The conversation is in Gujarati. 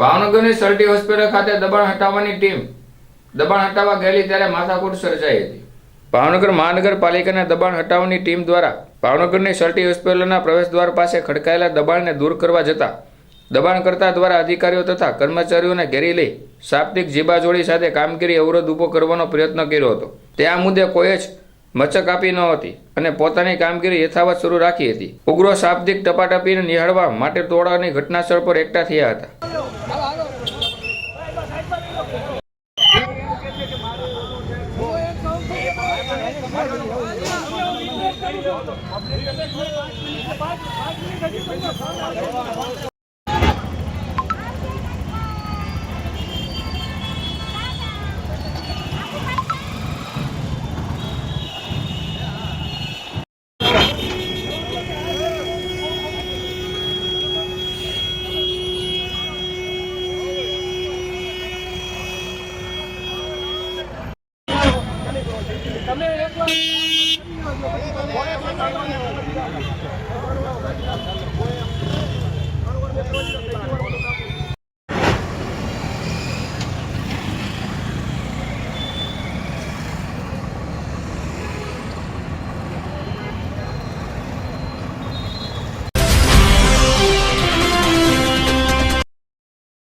ભાવનગરની સલ્ટી હોસ્પિટલ ખાતે દબાણ હટાવવાની ટીમ દબાણ હટાવવા ગયેલી ત્યારે માથાકૂટ સર્જાઈ હતી. ભાવનગર મહાનગરપાલિકાના દબાણ હટાવવાની ટીમ દ્વારા ભાવનગરની સલ્ટી હોસ્પિટલના પ્રવેશદ્વાર પાસે ખડકાયેલા દબાણને દૂર કરવા જતા દબાણકર્તા દ્વારા અધિકારીઓ તથા કર્મચારીઓને ઘેરી લઈ શાબ્દિક જીબાજોડી સાથે કામગીરી અવરોધ ઊભો કરવાનો પ્રયત્ન કર્યો હતો. તે આ મુદ્દે કોઈ જ મચક આપી ન હતી અને પોતાની કામગીરી યથાવત શરૂ રાખી હતી. ઉગ્રો શાબ્દિક ટપાટપીને નિહાળવા માટે ટોળાની ઘટનાસ્થળ પર એકઠા થયા હતા. પાંચ મિનિટ તમે એકવાર